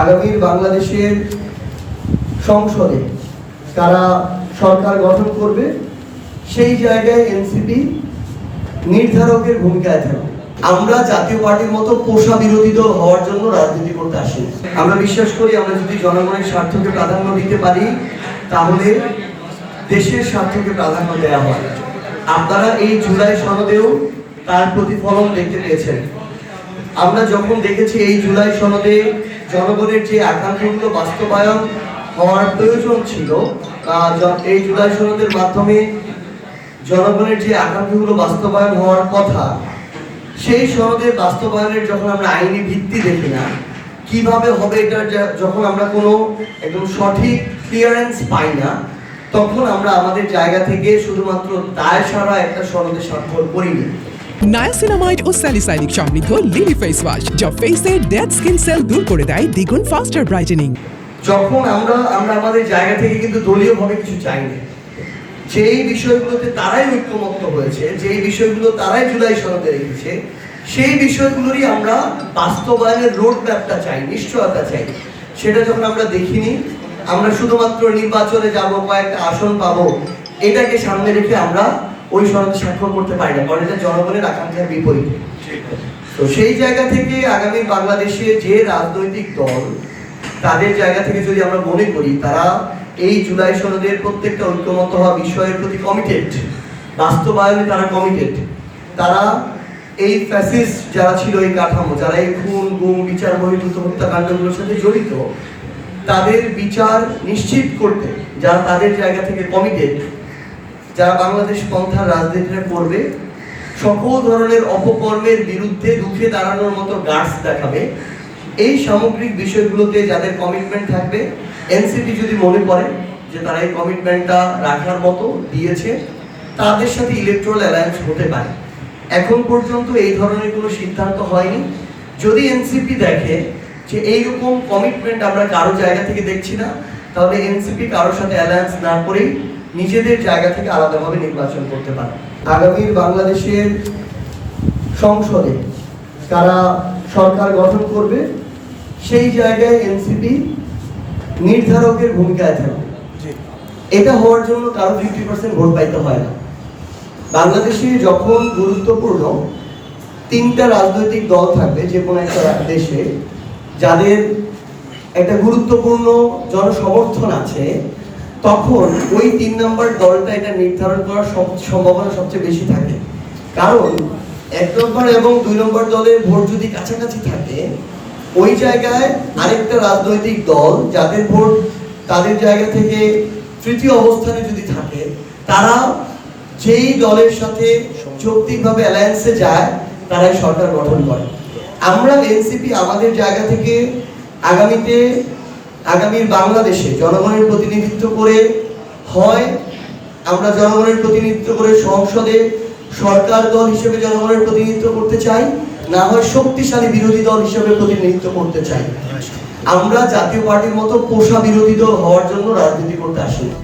আগামীর বাংলাদেশের সংসদে তারা সরকার গঠন করবে, সেই জায়গায় এনসিপি নির্ধারকের ভূমিকায় থাকবে। আমরা জাতীয় পার্টির মতো পোষা বিরোধী দল হওয়ার জন্য রাজনীতি করতে আসি আমরা বিশ্বাস করি আমরা যদি জনগণের স্বার্থকে প্রাধান্য দিতে পারি, তাহলে দেশের স্বার্থকে প্রাধান্য দেওয়া হয়। আপনারা এই জুলাই সনদেও তার প্রতিফলন দেখতে পেয়েছেন। আমরা যখন দেখেছি এই জুলাই সনদে জনগণের যে আকাঙ্ক্ষাগুলো বাস্তবায়ন হওয়ার প্রয়োজন ছিল এই জুলাই সনদের মাধ্যমে জনগণের যে আকাঙ্ক্ষাগুলো বাস্তবায়ন হওয়ার কথা, সেই সনদের বাস্তবায়নের যখন আমরা আইনি ভিত্তি দেখি না, কীভাবে হবে এটা যখন আমরা কোনো একদম সঠিক ক্লিয়ারেন্স পাই না, তখন আমরা আমাদের জায়গা থেকে শুধুমাত্র দায় সারা একটা সনদে স্বাক্ষর করিনি। নায়াসিনামাইড ও স্যালিসাইলিক সমৃদ্ধ লিলি ফেস ওয়াশ যা ফেসের ডেড স্কিন সেল দূর করে দেয় দ্বিগুণ ফাস্টার ব্রাইটেনিং যখন আমরা আমরা আমাদের জায়গা থেকে কিন্তু দলীয়ভাবে কিছু চাইনি। যেই বিষয়গুলোতে তারাই ঐক্যমত্য হয়েছে, যেই বিষয়গুলো তারাই জুলাই সনদে রেখেছে, সেই বিষয়গুলোরই আমরা বাস্তবায়নের রোড ম্যাপটা চাই, নিশ্চয়তা চাই। সেটা যখন আমরা দেখিনি, আমরা শুধুমাত্র নির্বাচনে যাব, কয়েকটা আসন পাবো, এটাকে সামনে রেখে আমরা ওই সনদে স্বাক্ষর করতে পারি না কারণ এটা জনগণের আকাঙ্ক্ষার বিপরীত। তো সেই জায়গা থেকে আগামী বাংলাদেশে যে রাজনৈতিক দল তাদের জায়গা থেকে যদি আমরা মনে করি, তারা এই জুলাই সনদের প্রত্যেকটা ঐক্যমত হওয়া বিষয়ের প্রতি কমিটেড বাস্তবায়নে তারা কমিটেড তারা এই ফ্যাসিস যারা ছিল এই কাঠামো, যারা এই খুন, গুম, বিচার, বহির্ভূত হত্যাকাণ্ডগুলোর সাথে জড়িত, তাদের বিচার নিশ্চিত করতে, যারা তাদের জায়গা থেকে কমিটেড যারা বাংলাদেশ পন্থার রাজনীতিটা করবে সকল ধরনের অপকর্মের বিরুদ্ধে রুখে দাঁড়ানোর মতো গার্ডস দেখাবে। এই সামগ্রিক বিষয়গুলোতে যাদের কমিটমেন্ট থাকবে এনসিপি যদি মনে করে যে তারা এই কমিটমেন্টটা রাখার মতো দিয়েছে, তাদের সাথে ইলেকট্রাল অ্যালায়েন্স হতে পারে। এখন পর্যন্ত এই ধরনের কোনো সিদ্ধান্ত হয়নি। যদি এনসিপি দেখে যে এইরকম কমিটমেন্ট আমরা কারও জায়গা থেকে দেখছি না, তাহলে এনসিপি কারোর সাথে অ্যালায়েন্স না করেই নিজেদের জায়গা থেকে আলাদাভাবে নির্বাচন করতে পারে। আগামীর বাংলাদেশের সংসদে তারা সরকার গঠন করবে সেই জায়গায় এনসিপি নির্ধারকের ভূমিকায় থাকবে। এটা হওয়ার জন্য কারও ফিফটি পার্সেন্ট ভোট পাইতে হয় না। বাংলাদেশে যখন গুরুত্বপূর্ণ তিনটা রাজনৈতিক দল থাকবে যে কোনো একটা দেশে যাদের একটা গুরুত্বপূর্ণ জনসমর্থন আছে তখন ওই তিন নম্বর দলটা এটা নির্ধারণ করার সব- সম্ভাবনা সবচেয়ে বেশি থাকে। কারণ এক নম্বর এবং দুই নম্বর দলের ভোট যদি কাছাকাছি থাকে, ওই জায়গায় আরেকটা রাজনৈতিক দল যাদের ভোট তাদের জায়গা থেকে তৃতীয় অবস্থানে যদি থাকে, তারা যেই দলের সাথে যৌক্তিকভাবে অ্যালায়েন্সে যায়, তারাই সরকার গঠন করে। আমরা এনসিপি আমাদের জায়গা থেকে আগামীতে আগামীর বাংলাদেশে জনগণের প্রতিনিধিত্ব করে হয়, আমরা জনগণের প্রতিনিধিত্ব করে সংসদে সরকার দল হিসেবে জনগণের প্রতিনিধিত্ব করতে চাই, না হয় শক্তিশালী বিরোধী দল হিসেবে প্রতিনিধিত্ব করতে চাই। আমরা জাতীয় পার্টির মতো পোষা বিরোধী দল হওয়ার জন্য রাজনীতি করতে আসিনি।